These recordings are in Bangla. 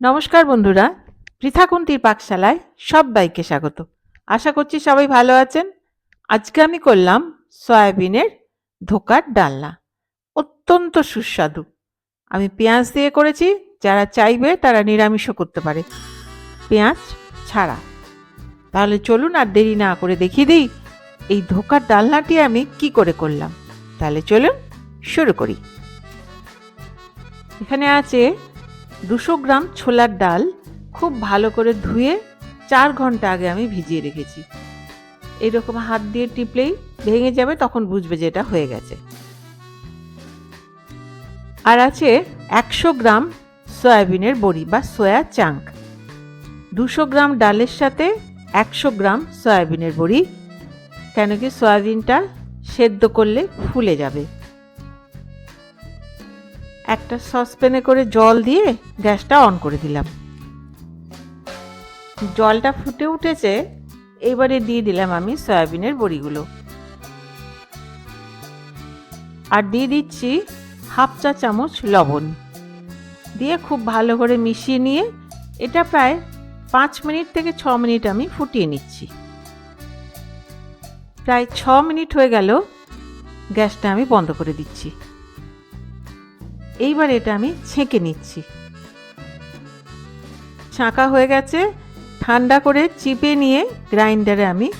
নমস্কার বন্ধুরা, পৃথাকুন্তির পাকশালায় সবাইকে স্বাগত। আশা করছি সবাই ভালো আছেন। আজকে আমি করলাম সয়াবিনের ধোকার ডালনা। অত্যন্ত সুস্বাদু। আমি পেঁয়াজ দিয়ে করেছি, যারা চাইবে তারা নিরামিষও করতে পারে। পেঁয়াজ ছাড়া। তাহলে চলুন আর দেরি না করে দেখিয়ে দিই, এই ধোকার ডালনাটি আমি কি করে করলাম। তাহলে চলুন শুরু করি। এখানে আছে দুশো গ্রাম ছোলার ডাল খুব ভালো করে ধুয়ে চার ঘণ্টা আগে আমি ভিজিয়ে রেখেছি। এরকম হাত দিয়ে টিপলেই ভেঙে যাবে, তখন বুঝবে যে এটা হয়ে গেছে। আর আছে একশো গ্রাম সয়াবিনের বড়ি বা সয়া চাঙ্ক। দুশো গ্রাম ডালের সাথে একশো গ্রাম সয়াবিনের বড়ি, কেন কি সয়াবিনটা সেদ্ধ করলে ফুলে যাবে। একটা সসপ্যানে করে জল দিয়ে গ্যাসটা অন করে দিলাম। জলটা ফুটে উঠেছে, এবারে দিয়ে দিলাম আমি সয়াবিনের বড়িগুলো। আর দিয়ে দিচ্ছি হাফ চা চামচ লবণ। দিয়ে খুব ভালো করে মিশিয়ে নিয়ে এটা প্রায় পাঁচ মিনিট থেকে ছ মিনিট আমি ফুটিয়ে নিচ্ছি। প্রায় ছ মিনিট হয়ে গেল গ্যাসটা আমি বন্ধ করে দিচ্ছি। এইবার এটা আমি ছেঁকে নিচ্ছি। ছাঁকা হয়ে গেছে, ঠান্ডা করে চিপে নিয়ে গ্রাইন্ডারে আমি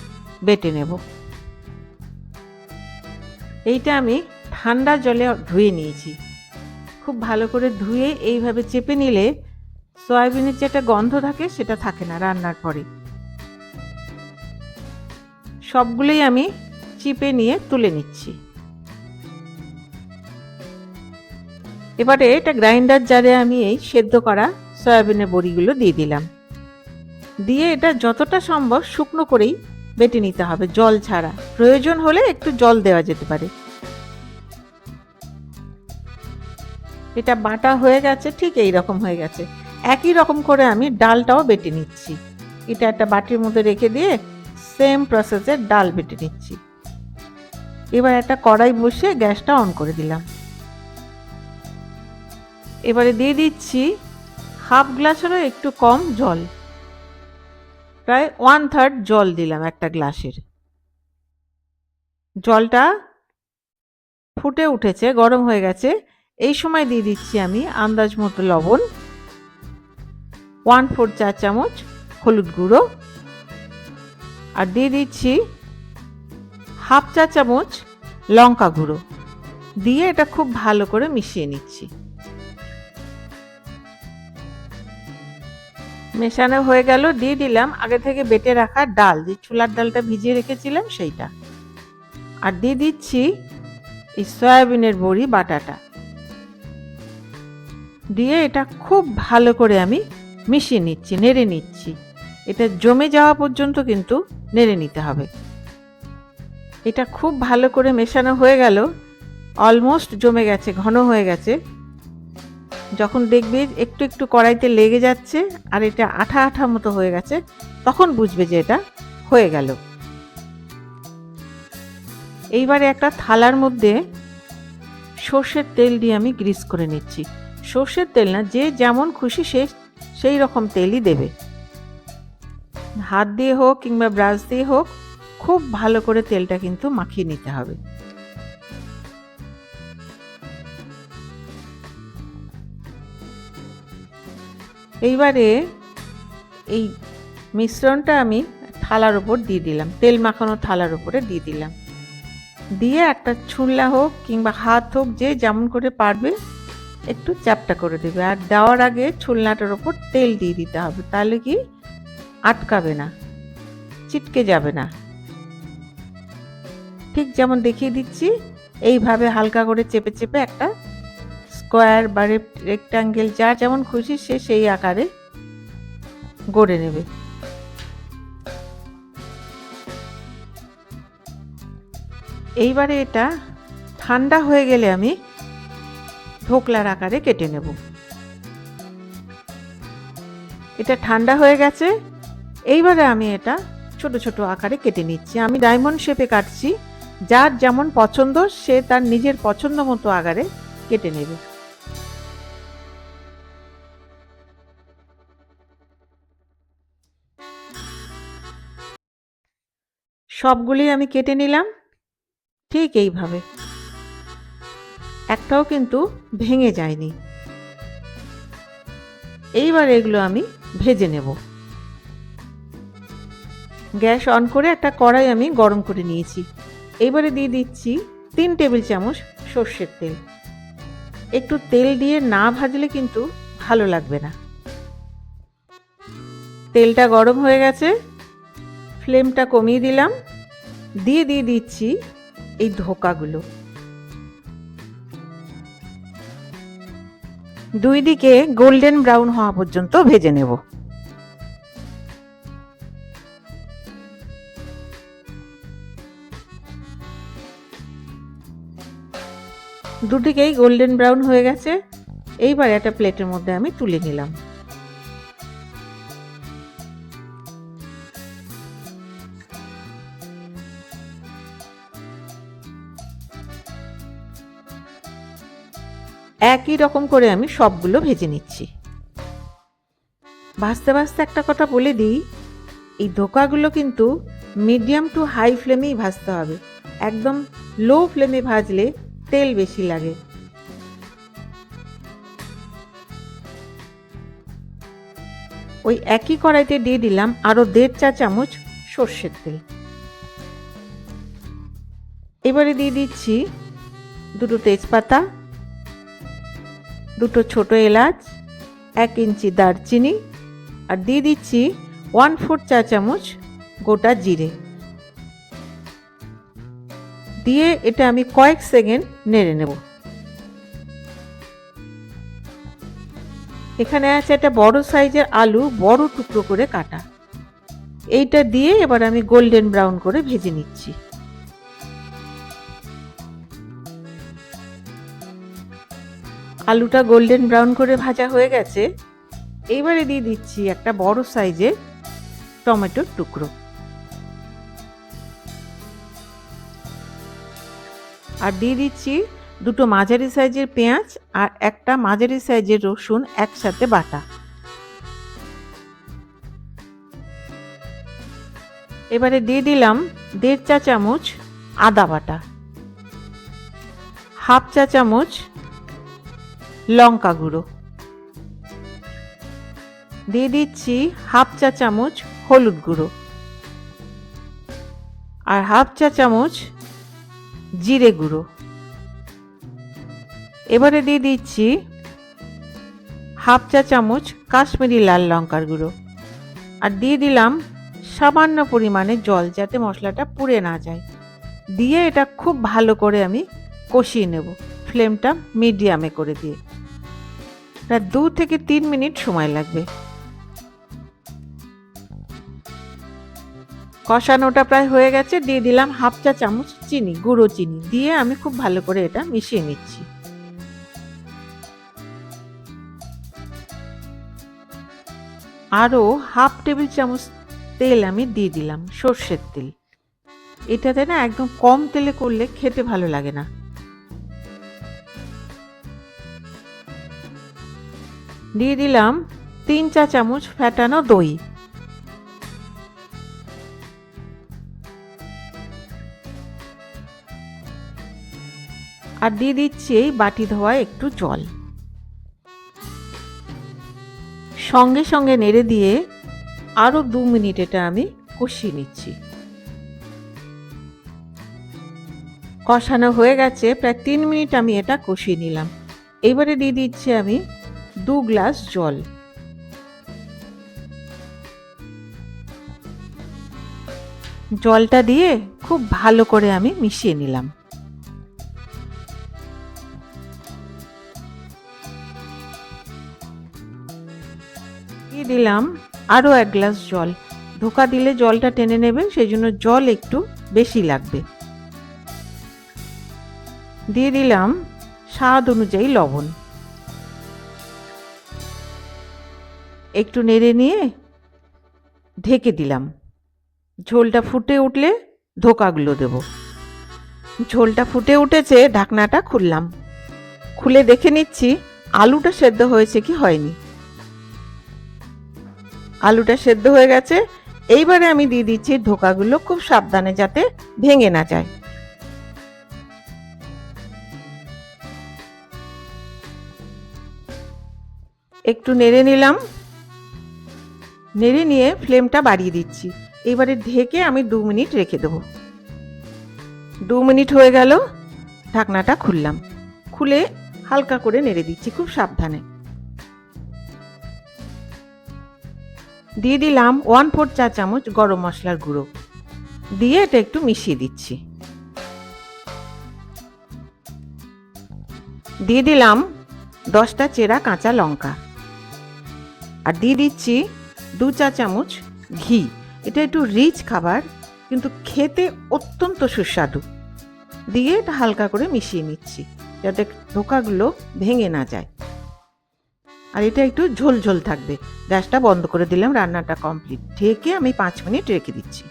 বেটে নেব। এইটা আমি ঠান্ডা জলে ধুয়ে নিয়েছি। খুব ভালো করে ধুয়ে এইভাবে চেপে নিলে সয়াবিনের যে একটা গন্ধ থাকে সেটা থাকে না রান্নার পরে। সবগুলোই আমি চিপে নিয়ে তুলে নিচ্ছি। এবারে এটা গ্রাইন্ডার জারে আমি এই সেদ্ধ করা সয়াবিনের বড়িগুলো দিয়ে দিলাম। দিয়ে এটা যতটা সম্ভব শুকনো করেই বেটে নিতে হবে, জল ছাড়া। প্রয়োজন হলে একটু জল দেওয়া যেতে পারে। এটা বাটা হয়ে গেছে, ঠিক এই রকম হয়ে গেছে। একই রকম করে আমি ডালটাও বেটে নিচ্ছি। এটা একটা বাটির মধ্যে রেখে দিয়ে সেম প্রসেসে ডাল বেটে নিচ্ছি। এবার একটা কড়াই বসে গ্যাসটা অন করে দিলাম। এবারে দিয়ে দিচ্ছি হাফ গ্লাসেরও একটু কম জল। প্রায় ওয়ান থার্ড জল দিলাম একটা গ্লাসের। জলটা ফুটে উঠেছে, গরম হয়ে গেছে। এই সময় দিয়ে দিচ্ছি আমি আন্দাজ মতো লবণ ওয়ান ফোর চা চামচ হলুদ গুঁড়ো, আর দিয়ে দিচ্ছি হাফ চা চামচ লঙ্কা গুঁড়ো। দিয়ে এটা খুব ভালো করে মিশিয়ে নিচ্ছি। মেশানো হয়ে গেল, দিয়ে দিলাম আগে থেকে বেটে রাখা ডাল, যে ছোলার ডালটা ভিজিয়ে রেখেছিলাম সেইটা। আর দিয়ে দিচ্ছি এই সয়াবিনের বড়ি বাটাটা। দিয়ে এটা খুব ভালো করে আমি মিশিয়ে নিচ্ছি, নেড়ে নিচ্ছি। এটা জমে যাওয়া পর্যন্ত কিন্তু নেড়ে নিতে হবে। এটা খুব ভালো করে মেশানো হয়ে গেল, অলমোস্ট জমে গেছে, ঘন হয়ে গেছে। যখন দেখবে একটু একটু কড়াইতে লেগে যাচ্ছে আর এটা আঠা আঠা মতো হয়ে গেছে, তখন বুঝবে যে এটা হয়ে গেল। এইবারে একটা থালার মধ্যে সর্ষের তেল দিয়ে আমি গ্রিস করে নিচ্ছি। সর্ষের তেল না, যে যেমন খুশি সে সেই রকম তেলই দেবে। হাত দিয়ে হোক কিংবা ব্রাশ দিয়ে হোক, খুব ভালো করে তেলটা কিন্তু মাখিয়ে নিতে হবে। এইবারে এই মিশ্রণটা আমি থালার ওপর দিয়ে দিলাম। তেল মাখানো থালার ওপরে দিয়ে দিলাম। দিয়ে একটা ছুনলা হোক কিংবা হাত হোক যে যেমন করে পারবে একটু চ্যাপটা করে দেবে। আর দেওয়ার আগে ছুলনাটার ওপর তেল দিয়ে দিতে হবে। তাহলে কি আটকাবে না, চিটকে যাবে না। ঠিক যেমন দেখিয়ে দিচ্ছি, এইভাবে হালকা করে চেপে চেপে একটা স্কোয়ার বা রেক্টাঙ্গেল যা যেমন খুশি সে সেই আকারে গড়ে নেবে। এইবারে এটা ঠান্ডা হয়ে গেলে আমি ধোকলার আকারে কেটে নেব। এটা ঠান্ডা হয়ে গেছে, এইবারে আমি এটা ছোট ছোট আকারে কেটে নিচ্ছি। আমি ডায়মন্ড শেপে কাটছি, যার যেমন পছন্দ সে তার নিজের পছন্দ মতো আকারে কেটে নেবে। সবগুলি আমি কেটে নিলাম। ঠিক এইভাবে। একটাও কিন্তু ভেঙে যায়নি। এইবার এগুলো আমি ভেজে নেব। গ্যাস অন করে একটা কড়াই আমি গরম করে নিয়েছি। এইবারে দিয়ে দিচ্ছি তিন টেবিল চামচ সর্ষের তেল। একটু তেল দিয়ে না ভাজলে কিন্তু ভালো লাগবে না। তেলটা গরম হয়ে গেছে। ফ্লেমটা কমিয়ে দিলাম। দিয়ে দিয়ে দিচ্ছি এই ধোকাগুলো। দুই দিকে গোল্ডেন ব্রাউন হওয়া পর্যন্ত ভেজে নেব। দুদিকেই গোল্ডেন ব্রাউন হয়ে গেছে। এইবার একটা প্লেটের মধ্যে আমি তুলে নিলাম। একই রকম করে আমি সবগুলো ভেজে নিচ্ছি। ভাজতে ভাজতে একটা কথা বলে দিই, এই ধোকাগুলো কিন্তু মিডিয়াম টু হাই ফ্লেমেই ভাজতে হবে। একদম লো ফ্লেমে ভাজলে তেল বেশি লাগে। ওই একই কড়াইতে দিয়ে দিলাম আরও দেড় চা চামচ সর্ষের তেল। এবারে দিয়ে দিচ্ছি দুটো তেজপাতা দুটো ছোট এলাচ, এক ইঞ্চি দারচিনি আর দিয়ে দিচ্ছি ওয়ান ফোর চা চামচ গোটা জিরে। দিয়ে এটা আমি কয়েক সেকেন্ড নেড়ে নেব। এখানে আছে একটা বড় সাইজের আলু বড় টুকরো করে কাটা। এইটা দিয়ে এবার আমি গোল্ডেন ব্রাউন করে ভেজে নিচ্ছি। আলুটা গোল্ডেন ব্রাউন করে ভাজা হয়ে গেছে। এইবারে দিয়ে দিচ্ছি একটা বড় সাইজের টমেটোর টুকরো। আর দিয়ে দিচ্ছি দুটো মাঝারি সাইজের পেঁয়াজ আর একটা মাঝারি সাইজের রসুন একসাথে বাটা। এবারে দিয়ে দিলাম দেড় চা চামচ আদা বাটা। হাফ চা চামচ লঙ্কা গুঁড়ো। দিয়ে দিচ্ছি হাফ চা চামচ হলুদ গুঁড়ো। আর হাফ চা চামচ জিরে গুঁড়ো। এবারে দিয়ে দিচ্ছি হাফ চা চামচ কাশ্মীরি লাল লঙ্কার গুঁড়ো। আর দিয়ে দিলাম সামান্য পরিমাণে জল যাতে মশলাটা পুড়ে না যায়। দিয়ে এটা খুব ভালো করে আমি কষিয়ে নেব, ফ্লেমটা মিডিয়ামে করে দিয়ে। প্রায় দু থেকে তিন মিনিট সময় লাগবে। কষানোটা প্রায় হয়ে গেছে, দিয়ে দিলাম হাফ চা চামচ চিনি, গুঁড়ো চিনি, দিয়ে আমি খুব ভালো করে এটা মিশিয়ে নিচ্ছি। আরও হাফ টেবিল চামচ তেল আমি দিয়ে দিলাম, সর্ষের তেল। এটাতে না একদম কম তেলে করলে খেতে ভালো লাগে না। দিয়ে দিলাম তিন চা চামচ ফ্যাটানো দই। আর দিয়ে দিচ্ছি এই বাটি ধোয়া একটু জল। সঙ্গে সঙ্গে নেড়ে দিয়ে আরও দু মিনিট এটা আমি কষিয়ে নিচ্ছি। কষানো হয়ে গেছে, প্রায় তিন মিনিট আমি এটা কষিয়ে নিলাম। এবারে দিয়ে দিচ্ছি আমি দু গ্লাস জল। জলটা দিয়ে খুব ভালো করে আমি মিশিয়ে নিলাম। দিয়ে দিলাম আরও এক গ্লাস জল। ধোকা দিলে জলটা টেনে নেবে, সেই জন্য জল একটু বেশি লাগবে। দিয়ে দিলাম স্বাদ অনুযায়ী লবণ। একটু নেড়ে নিয়ে ঢেকে দিলাম। ঝোলটা ফুটে উঠলে ধোকাগুলো দেব। ঝোলটা ফুটে উঠেছে, ঢাকনাটা খুললাম। খুলে দেখে নিচ্ছি আলুটা সেদ্ধ হয়েছে কি হয়নি। আলুটা সেদ্ধ হয়ে গেছে, এইবারে আমি দিয়ে দিচ্ছি ধোকাগুলো খুব সাবধানে যাতে ভেঙে না যায়। একটু নেড়ে নিলাম। নেড়ে নিয়ে ফ্লেমটা বাড়িয়ে দিচ্ছি। এবারে ঢেকে আমি দু মিনিট রেখে দেবো। দু মিনিট হয়ে গেল, ঢাকনাটা খুললাম। খুলে হালকা করে নেড়ে দিচ্ছি খুব সাবধানে। দিয়ে দিলাম ওয়ান ফোর চা চামচ গরম মশলার গুঁড়ো। দিয়ে এটা একটু মিশিয়ে দিচ্ছি। দিয়ে দিলাম দশটা চেরা কাঁচা লঙ্কা। আর দিয়ে দিচ্ছি দু চা চামচ ঘি। এটা একটু রিচ খাবার, কিন্তু খেতে অত্যন্ত সুস্বাদু। দিয়ে এটা হালকা করে মিশিয়ে নিচ্ছি, যাতে ধোকাগুলো ভেঙে না যায়। আর এটা একটু ঝোল ঝোল থাকবে। গ্যাসটা বন্ধ করে দিলাম, রান্নাটা কমপ্লিট ঢেকে আমি পাঁচ মিনিট রেখে দিচ্ছি।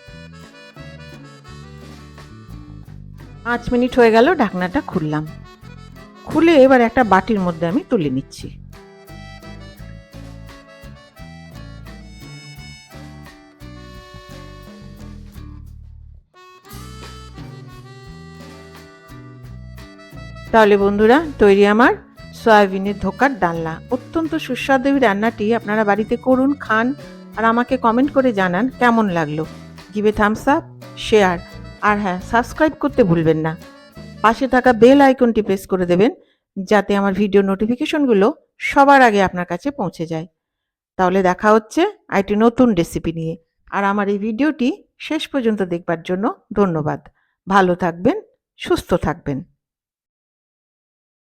পাঁচ মিনিট হয়ে গেল, ঢাকনাটা খুললাম। খুলে এবার একটা বাটির মধ্যে আমি তুলে নিচ্ছি। তাহলে বন্ধুরা, তৈরি আমার সয়াবিনের ধোকার ডালনা। অত্যন্ত সুস্বাদু রান্নাটি, আপনারা বাড়িতে করুন, খান, আর আমাকে কমেন্ট করে জানান কেমন লাগল। Give a thumbs up share আর হ্যাঁ সাবস্ক্রাইব করতে ভুলবেন না। পাশে থাকা বেল আইকনটি প্রেস করে দেবেন, যাতে আমার ভিডিও নোটিফিকেশনগুলো সবার আগে আপনার কাছে পৌঁছে যায়। তাহলে দেখা হচ্ছে আরেকটি নতুন রেসিপি নিয়ে। আর আমার এই ভিডিওটি শেষ পর্যন্ত দেখবার জন্য ধন্যবাদ। ভালো থাকবেন, সুস্থ থাকবেন।